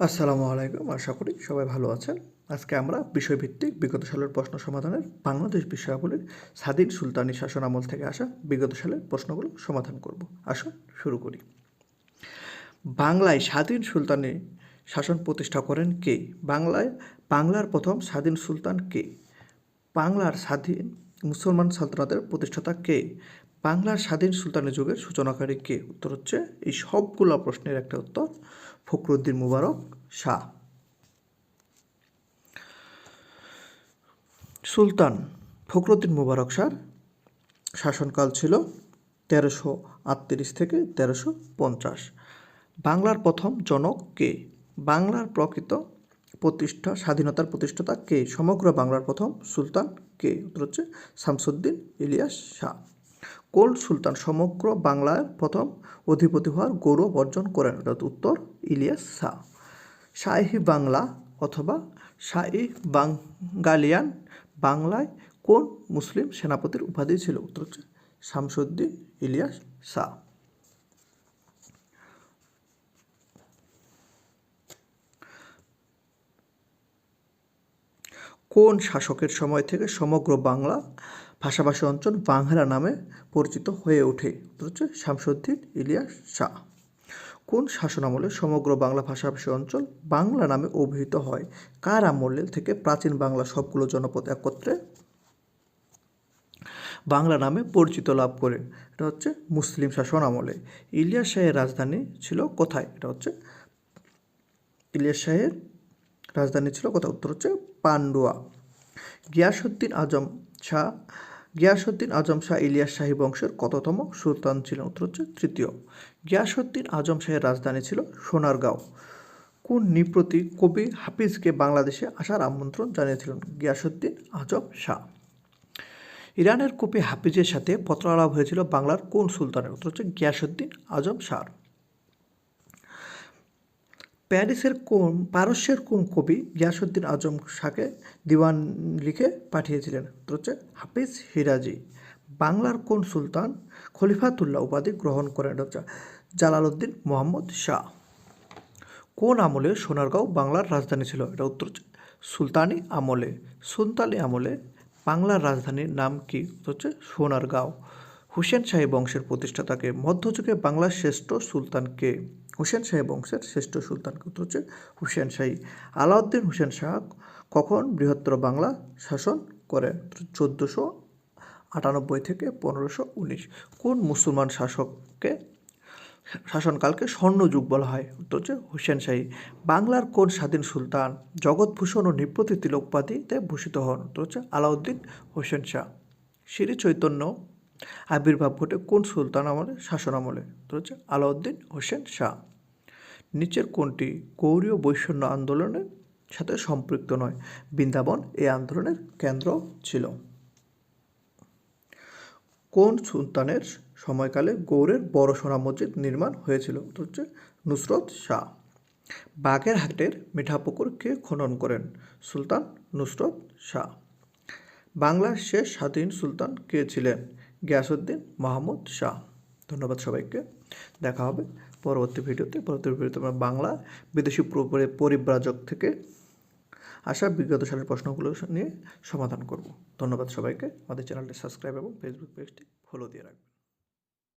আসসালামু আলাইকুম। আশা করি সবাই ভালো আছেন। আজকে আমরা বিষয়ভিত্তিক বিগত সালের প্রশ্ন সমাধানের বাংলাদেশ বিষয়াবলীর স্বাধীন সুলতানি শাসন আমল থেকে আসা বিগত সালের প্রশ্নগুলো সমাধান করব। আসুন শুরু করি। বাংলায় স্বাধীন সুলতানি শাসন প্রতিষ্ঠা করেন কে? বাংলায় বাংলার প্রথম স্বাধীন সুলতান কে? বাংলার স্বাধীন মুসলমান সালতানাতের প্রতিষ্ঠাতা কে? বাংলার স্বাধীন সুলতানি যুগের সূচনাকারী কে? উত্তর হচ্ছে, এই সবগুলো প্রশ্নের একটা উত্তর ফখরুদ্দিন মুবারক শাহ। সুলতান ফখরুদ্দিন মুবারক শাহর শাসনকাল ছিল তেরোশো আটত্রিশ থেকে তেরোশো পঞ্চাশ। বাংলার প্রথম জনক কে? বাংলার প্রকৃত প্রতিষ্ঠা, স্বাধীনতার প্রতিষ্ঠাতা কে? সমগ্র বাংলার প্রথম সুলতান কে? উত্তর হচ্ছে শামসুদ্দিন ইলিয়াস শাহ। কোন সুলতান সমগ্র বাংলার প্রথম অধিপতি হওয়ার গৌরব অর্জন করেন। অর্থাৎ উত্তর ইলিয়াস। শাহ শাহি বাংলা অথবা শাহি বাঙ্গালিয়ান বাংলায় কোন মুসলিম সেনাপতির উপাধি ছিল? উত্তর হচ্ছে শামসুদ্দিন ইলিয়াস। শাহ কোন শাসকের সময় থেকে সমগ্র বাংলা ভাষাভাষী অঞ্চল বাংলা নামে পরিচিত হয়ে ওঠে? উত্তর হচ্ছে শামসুদ্দিন ইলিয়াস। শাহ কোন শাসনামলে সমগ্র বাংলা ভাষাভাষী অঞ্চল বাংলা নামে অভিহিত হয়? কার আমলে থেকে প্রাচীন বাংলা সবগুলো জনপদ একত্রে? বাংলা নামে পরিচিত লাভ করে। এটা হচ্ছে মুসলিম শাসন আমলে ইলিয়াস শাহের রাজধানী ছিল কোথায়? এটা হচ্ছে ইলিয়াস শাহের রাজধানী ছিল কোথায়? উত্তর হচ্ছে পান্ডুয়া। গিয়াসুদ্দিন আজম শাহ গিয়াসুদ্দিন আজম শাহ ইলিয়াস শাহী বংশের কততম সুলতান ছিলেন? উত্তর হচ্ছে তৃতীয়। গিয়াসুদ্দিন আজম শাহের রাজধানী ছিল সোনারগাঁও। কোন নিপ্রতি কবি হাফিজকে বাংলাদেশে আসার আমন্ত্রণ জানিয়েছিলেন গিয়াসুদ্দিন আজম শাহ? ইরানের কবি হাফিজের সাথে পত্রালাপ হয়েছিল বাংলার কোন সুলতানের? উত্তর হচ্ছে গিয়াসুদ্দিন আজম শাহ প্যারিসের কোন, পারস্যের কোন কবি গিয়াসুদ্দিন আজম শাহকে দিওয়ান লিখে পাঠিয়েছিলেন? উত্তর হচ্ছে হাফিজ হিরাজি। বাংলার কোন সুলতান খলিফাতুল্লাহ উপাধি গ্রহণ করেন? হচ্ছে জালালউদ্দিন মোহাম্মদ শাহ। কোন আমলে সোনারগাঁও বাংলার রাজধানী ছিল? এটা উত্তর হচ্ছে সুলতানি আমলে। সুলতানি আমলে বাংলার রাজধানীর নাম কি? হচ্ছে সোনারগাঁও। হুসেন শাহী বংশের প্রতিষ্ঠাতাকে, মধ্যযুগে বাংলার শ্রেষ্ঠ সুলতানকে হুসেন শাহী বংশের শ্রেষ্ঠ সুলতান উত্তর হচ্ছে হুসেন শাহী আলাউদ্দিন হুসেন শাহ কখন বৃহত্তর বাংলা শাসন করেন? চোদ্দোশো আটানব্বই থেকে পনেরোশো উনিশ। কোন মুসলমান শাসককে শাসনকালকে স্বর্ণযুগ বলা হয়? উত্তর হচ্ছে হুসেন শাহী। বাংলার কোন স্বাধীন সুলতান জগৎভূষণ ও নিপ্রতি তিলক উপাধিতে ভূষিত হন? উত্তর হচ্ছে আলাউদ্দিন হোসেন শাহ। শ্রী চৈতন্য আবির্ভাব ঘটে কোন সুলতান আমলে, শাসন আমলে? তো হচ্ছে আলাউদ্দিন হোসেন শাহ। নিচের কোনটি গৌরীয় বৈষম্য আন্দোলনের সাথে সম্পৃক্ত নয়? বৃন্দাবন এই আন্দোলনের কেন্দ্র ছিল। কোন সুলতানের সময়কালে গৌরের বড় সোনা মসজিদ নির্মাণ হয়েছিল? উত্তর হচ্ছে নুসরত শাহ। বাগেরহাটের মিঠাপুকুর কে খনন করেন? সুলতান নুসরত শাহ। বাংলার শেষ স্বাধীন সুলতান কে ছিলেন? গিয়াসুদ্দিন মাহমুদ শাহ। ধন্যবাদ সবাইকে। দেখা হবে পরবর্তী ভিডিওতে। পরবর্তী ভিডিওতে আমরা বাংলা বিদেশি পরিব্রাজক থেকে আসা বিগত সালের প্রশ্নগুলো নিয়ে সমাধান করব। ধন্যবাদ সবাইকে। আমাদের চ্যানেলটি সাবস্ক্রাইব এবং ফেসবুক পেজটি ফলো দিয়ে রাখবেন।